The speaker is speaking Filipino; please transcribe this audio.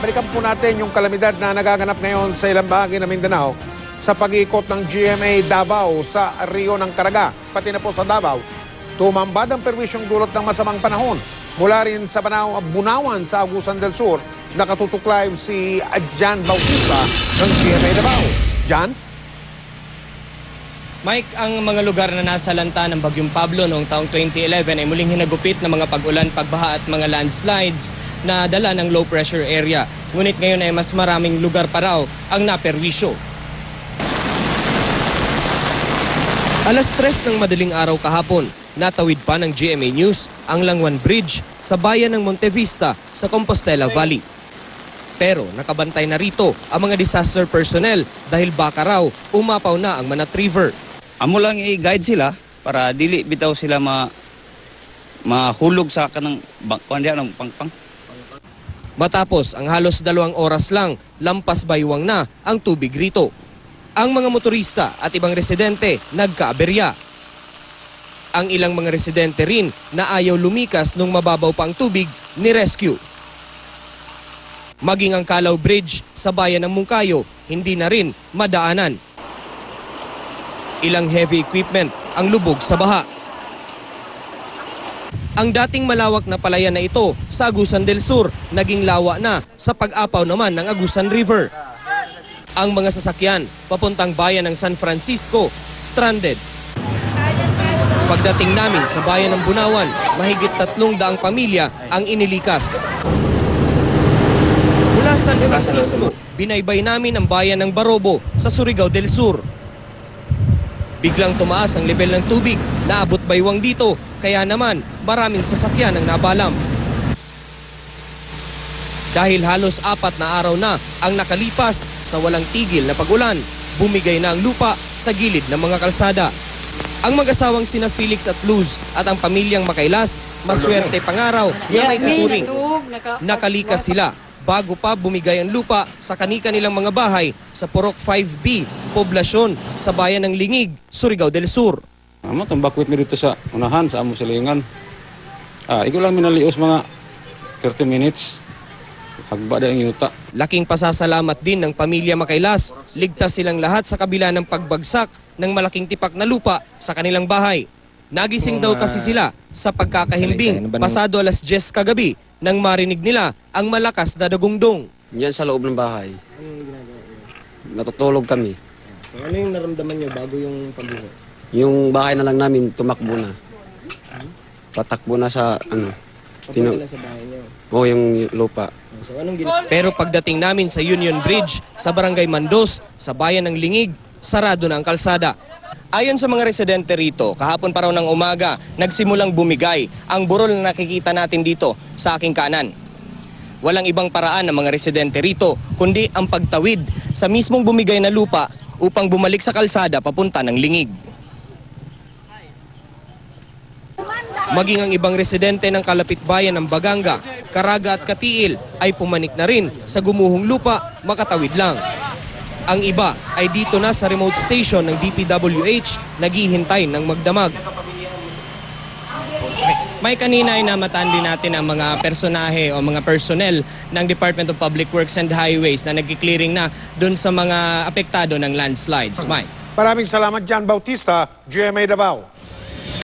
balikan po natin yung kalamidad na nagaganap ngayon sa ilang bahagi ng Mindanao sa pag-ikot ng GMA Davao sa Rio ng Caraga, pati na po sa Davao. Tumambad ang perwisyong dulot ng masamang panahon. Mula rin sa Banao, Bunawan sa Agusan del Sur, nakatutok live si Jan Bautista ng GMA Davao. Jan? Mike, ang mga lugar na nasa lanta ng Bagyong Pablo noong taong 2011 ay muling hinagupit ng mga pag-ulan, pagbaha at mga landslides na dala ng low pressure area. Ngunit ngayon ay mas maraming lugar pa raw ang naperwisyo. Alas 3 ng madaling araw kahapon, natawid pa ng GMA News ang Langwan Bridge sa bayan ng Montevista sa Compostela Valley. Pero nakabantay na rito ang mga disaster personnel dahil baka raw umapaw na ang Manat River. Amo lang i-guide sila para dili bitaw sila ma mahulog sa kanang kuan diyan ng pangpang. Matapos ang halos dalawang oras lang, lampas baywang na ang tubig rito. Ang mga motorista at ibang residente nagkaaberya. Ang ilang mga residente rin na ayaw lumikas nung mababaw pa ang tubig ni rescue. Maging ang Calao Bridge sa bayan ng Mungkayo, hindi na rin madaanan. Ilang heavy equipment ang lubog sa baha. Ang dating malawak na palayan na ito sa Agusan del Sur, naging lawa na sa pag-apaw naman ng Agusan River. Ang mga sasakyan papuntang bayan ng San Francisco, stranded. Pagdating namin sa bayan ng Bunawan, mahigit tatlong daang pamilya ang inilikas. Mula San Francisco, binaybay namin ang bayan ng Barobo sa Surigao del Sur. Biglang tumaas ang level ng tubig, naabot baywang dito, kaya naman maraming sasakyan ang nabalam. Dahil halos apat na araw na ang nakalipas sa walang tigil na pagulan, bumigay na ang lupa sa gilid ng mga kalsada. Ang mag-asawang sina Felix at Luz at ang pamilyang Makailas, maswerte pangaraw na may tuturing. Nakalikas sila bago pa bumigay ang lupa sa kanika nilang mga bahay sa Purok 5B, poblasyon sa bayan ng Lingig, Surigao del Sur. Amo tambakwit mi dito sa unahan sa amo silingan. Ah, ikaw lang minalios mga 30 minutes. Hagba da ang yuta. Laking pasasalamat din ng pamilya Makailas. Ligtas silang lahat sa kabila ng pagbagsak ng malaking tipak na lupa sa kanilang bahay. Nagising daw kasi sila sa pagkakahimbing pasado alas 10 kagabi nang marinig nila ang malakas na dagungdong. Diyan sa loob ng bahay. Natutulog kami. So ano yung naramdaman niyo bago yung pagbuho? Yung bahay na lang namin tumakbo na. Patakbo na sa ano. Tino, sa bahay niyo. o yung lupa. So anong Pero pagdating namin sa Union Bridge sa Barangay Mandos sa bayan ng Lingig, sarado na ang kalsada. Ayon sa mga residente rito, kahapon pa raw ng umaga, nagsimulang bumigay ang burol na nakikita natin dito sa aking kanan. Walang ibang paraan ng mga residente rito, kundi ang pagtawid sa mismong bumigay na lupa upang bumalik sa kalsada papunta ng Lingig. Maging ang ibang residente ng kalapit bayan ng Baganga, Caraga at Katiil ay pumanik na rin sa gumuhong lupa makatawid lang. Ang iba ay dito na sa remote station ng DPWH naghihintay ng magdamag. May kanina ay namataan din natin ang mga personahe o mga personnel ng Department of Public Works and Highways na nagki-clearing na doon sa mga apektado ng landslides. Mike. Maraming salamat Jan Bautista, GMA Davao.